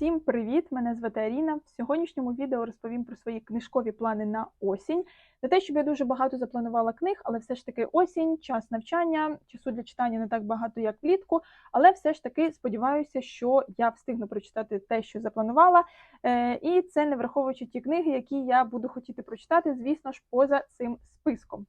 Всім привіт! Мене звати Аріна. В сьогоднішньому відео розповім про свої книжкові плани на осінь. Не те, щоб я дуже багато запланувала книг, але все ж таки осінь, час навчання, часу для читання не так багато, як влітку. Але все ж таки сподіваюся, що я встигну прочитати те, що запланувала. Е, І це не враховуючи ті книги, які я буду хотіти прочитати, звісно ж, поза цим списком.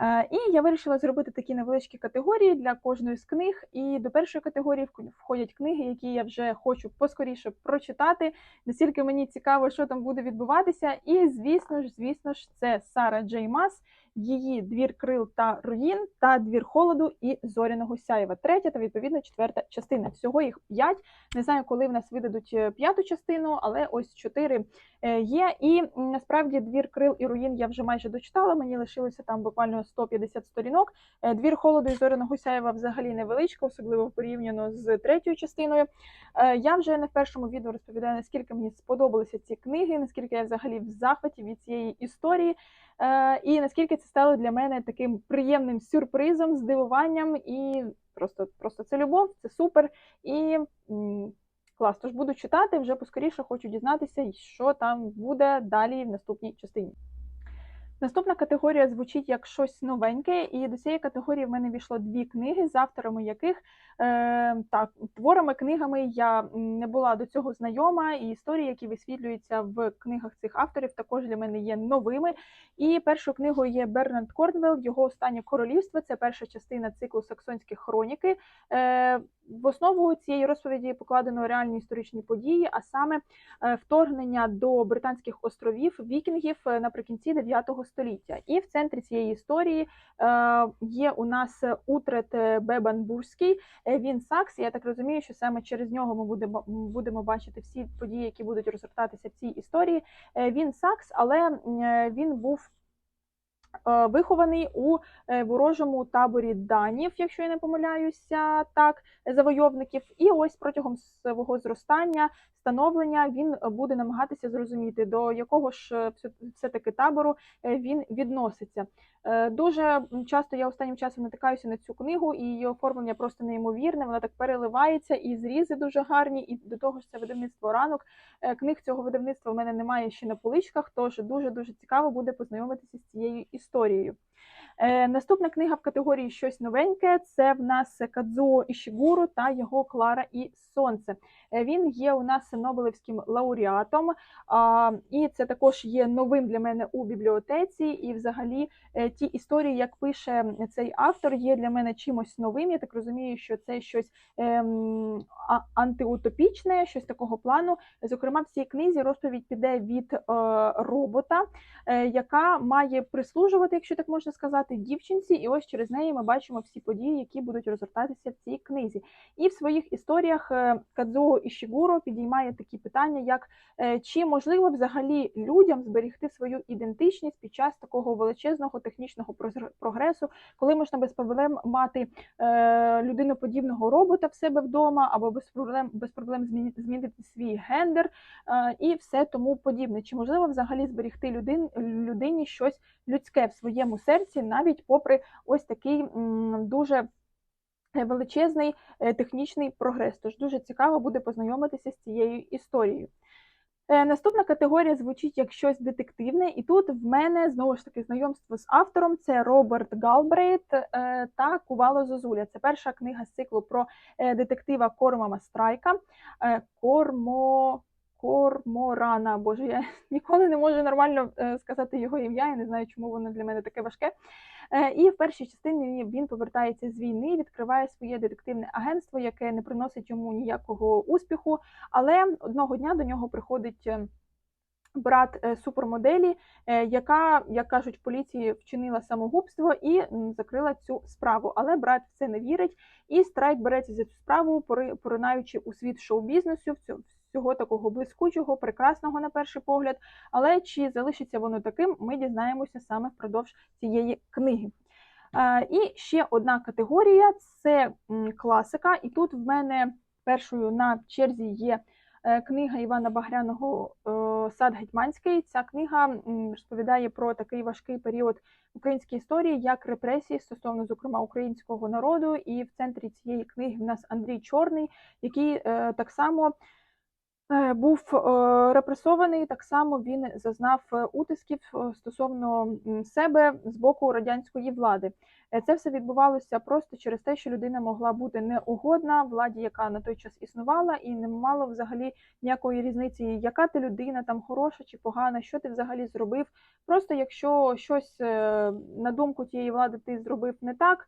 Е, І я вирішила зробити такі невеличкі категорії для кожної з книг. І до першої категорії входять книги, які я вже хочу поскоріше прочитати. Настільки мені цікаво, що там буде відбуватися. І звісно ж, звісно ж, це Сара Джей Мас, її двір крил та руїн та двір холоду і зоряного сяєва. Третя та відповідно четверта частина. Всього їх п'ять. Не знаю, коли в нас видадуть е, п'яту частину, але ось чотири е, є. І насправді двір крил і руїн я вже майже дочитала. Мені лишилося там буквально 150 сторінок. Е, Двір холоду і зоряного сяєва взагалі невеличко, особливо порівняно з третьою частиною. Я вже не в першому відео розповідаю, наскільки мені сподобалися ці книги, наскільки я взагалі в захваті від цієї історії, і наскільки це стало для мене таким приємним сюрпризом, здивуванням, і просто, просто це любов, це супер. І клас. Тож буду читати, вже поскоріше хочу дізнатися, що там буде далі в наступній частині. Наступна категорія звучить як щось новеньке, і до цієї категорії в мене війшло дві книги, з авторами яких е, так, творами, книгами я не була до цього знайома, і історії, які висвітлюються в книгах цих авторів, також для мене є новими. І першою книгою є Бернард Корнвелл, його останнє королівство. Це перша частина циклу Саксонські хроніки. Е, в основу цієї розповіді покладено реальні історичні події, а саме е, вторгнення до британських островів вікінгів е, наприкінці 9 століття. І в центрі цієї історії е, є у нас Утрет Бебанбурський, Бебанбурзький. Е, Він Сакс. Я так розумію, що саме через нього ми будемо, будемо бачити всі події, які будуть розгортатися в цій історії. Е, Він Сакс, але е, він був. Е, Вихований у е, ворожому таборі данів, якщо я не помиляюся, так завойовників. І ось протягом свого зростання, становлення він буде намагатися зрозуміти, до якого ж е, все- все-таки табору він відноситься. Дуже часто я останнім часом натикаюся на цю книгу, і її оформлення просто неймовірне. Вона так переливається, і зрізи дуже гарні, і до того ж це видавництво ранок. Книг цього видавництва в мене немає ще на поличках, тож дуже дуже цікаво буде познайомитися з цією історією. Е, Наступна книга в категорії щось новеньке. Це в нас Кадзуо Ішігуру та його Клара і Сонце. Е, Він є у нас Нобелевським лауреатом, і це також є новим для мене у бібліотеці. І, взагалі, е, ті історії, як пише цей автор, є для мене чимось новим. Я так розумію, що це щось ем, антиутопічне, щось такого плану. Зокрема, в цій книзі розповідь піде від е, робота, е, яка має прислужувати, якщо так можна сказати, дівчинці. І ось через неї ми бачимо всі події, які будуть розгортатися в цій книзі. І в своїх історіях е, Кадзуо Ішігуро підіймає такі питання, як е, чи можливо взагалі людям зберегти свою ідентичність під час такого величезного технічного прогресу, коли можна без проблем мати е, людиноподібного робота в себе вдома, або без проблем без проблем змінити свій гендер і все тому подібне. Чи можливо взагалі зберегти людин, людині щось людське в своєму серці, навіть попри ось такий дуже е, величезний е, технічний прогрес. Тож дуже цікаво буде познайомитися з цією історією. Е, Наступна категорія звучить як щось детективне, і тут в мене знову ж таки знайомство з автором. Це Роберт Галбрейт та Кувало Зозуля. Це перша книга з циклу про детектива Кормама Страйка. Кормо. Корморана, боже, я ніколи не можу нормально е, сказати його ім'я. Я не знаю, чому воно для мене таке важке. Е, І в першій частині він повертається з війни, відкриває своє детективне агентство, яке не приносить йому ніякого успіху. Але одного дня до нього приходить е, брат супермоделі, яка, як кажуть, в поліції вчинила самогубство і закрила цю справу. Але брат в це не вірить, і Страйк береться за цю справу, пори- поринаючи у світ шоу-бізнесу, в всього такого блискучого, прекрасного на перший погляд. Але чи залишиться воно таким, ми дізнаємося саме впродовж цієї книги. І ще одна категорія це класика. І тут в мене першою на черзі є е, книга Івана Багряного е, Сад Гетьманський. Ця книга розповідає про такий важкий період в українській історії, як репресії стосовно, зокрема, українського народу. І в центрі цієї книги в нас Андрій Чорний, який е, так само був е, репресований, так само він зазнав е, утисків е, стосовно себе з боку радянської влади. Е, Це все відбувалося просто через те, що людина могла бути неугодна владі, яка на той час існувала, і не мало взагалі ніякої різниці, яка ти людина, там хороша чи погана, що ти взагалі зробив. Просто якщо щось е, на думку тієї влади ти зробив не так.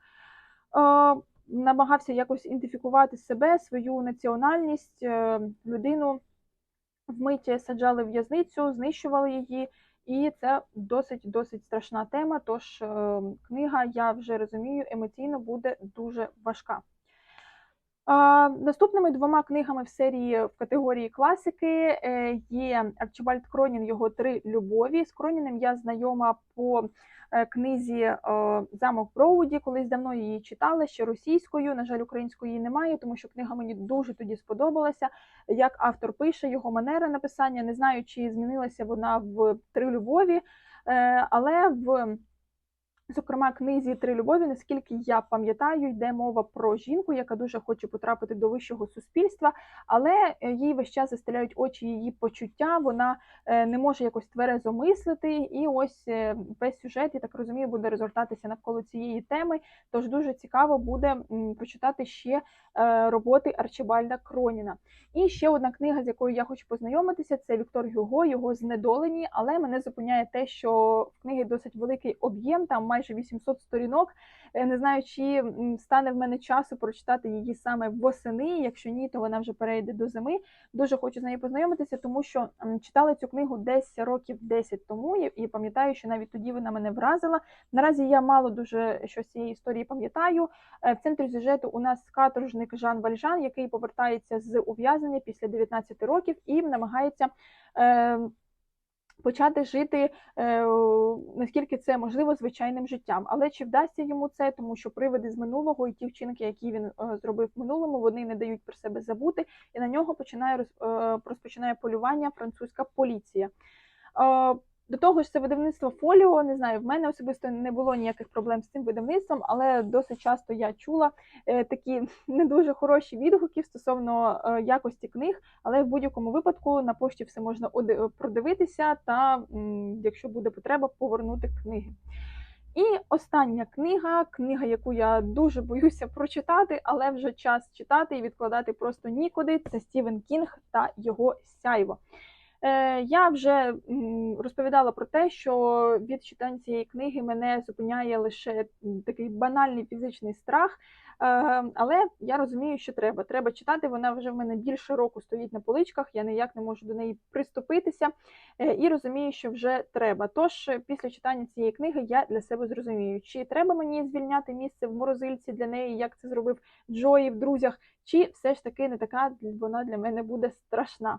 е, намагався якось ідентифікувати себе, свою національність, е, людину вмиті саджали в'язницю, знищували її, і це досить досить страшна тема. Тож е, книга, я вже розумію, емоційно буде дуже важка. Наступними двома книгами в серії в категорії класики е, є Арчибальд Кронін, його три любові. З Кроніним я знайома по е, книзі е, Замок Броуді. Колись давно її читала ще російською. На жаль, української немає, тому що книга мені дуже тоді сподобалася. Як автор пише, його манера написання. Не знаю, чи змінилася вона в три любові, е, але в Зокрема, книзі Три любові, наскільки я пам'ятаю, йде мова про жінку, яка дуже хоче потрапити до вищого суспільства, але е, їй весь час застеляють очі її почуття. Вона е, не може якось тверезо мислити. І ось е, весь сюжет, я так розумію, буде розгортатися навколо цієї теми. Тож дуже цікаво буде прочитати ще роботи Арчибальда Кроніна. І ще одна книга, з якою я хочу познайомитися, це Віктор Гюго, його знедолені. Але мене зупиняє те, що в книги досить великий об'єм, там майже 800 сторінок. Е, Не знаю, чи стане в мене часу прочитати її саме восени. Якщо ні, то вона вже перейде до зими. Дуже хочу з нею познайомитися, тому що читала цю книгу десь років 10 тому, і- пам'ятаю, що навіть тоді вона мене вразила. Наразі я мало дуже щось цієї історії пам'ятаю. Е, В центрі сюжету у нас каторжник Жан Вальжан, який повертається з ув'язнення після 19 років і намагається. Почати жити е, наскільки це можливо звичайним життям, але чи вдасться йому це, тому що привиди з минулого і ті вчинки, які він е, зробив в минулому, вони не дають про себе забути, і на нього починає е, розпочинає полювання французька поліція. Е, до того ж, це видавництво фоліо. Не знаю, в мене особисто не було ніяких проблем з цим видавництвом, але досить часто я чула е, такі не дуже хороші відгуки стосовно е, якості книг. Але в будь-якому випадку на пошті все можна продивитися, та якщо буде потреба, повернути книги. І остання книга, книга, яку я дуже боюся прочитати, але вже час читати і відкладати просто нікуди. Це Стівен Кінг та його сяйво. Е, Я вже розповідала про те, що від читання цієї книги мене зупиняє лише такий банальний фізичний страх. Е, Але я розумію, що треба. Треба читати. Вона вже в мене більше року стоїть на поличках. Я ніяк не можу до неї приступитися е, і розумію, що вже треба. Тож після читання цієї книги я для себе зрозумію, чи треба мені звільняти місце в морозильці для неї, як це зробив Джої в друзях, чи все ж таки не така вона для мене буде страшна.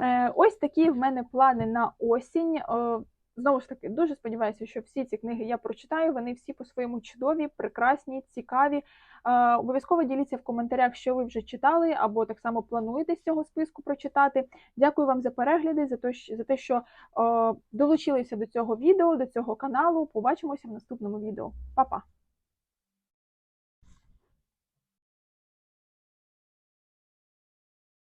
Е, Ось такі в мене плани на осінь. Е, Знову ж таки, дуже сподіваюся, що всі ці книги я прочитаю. Вони всі по-своєму чудові, прекрасні, цікаві. Е, Обов'язково діліться в коментарях, що ви вже читали, або так само плануєте з цього списку прочитати. Дякую вам за перегляди, за те, що- долучилися до цього відео, до цього каналу. Побачимося в наступному відео. Па-па!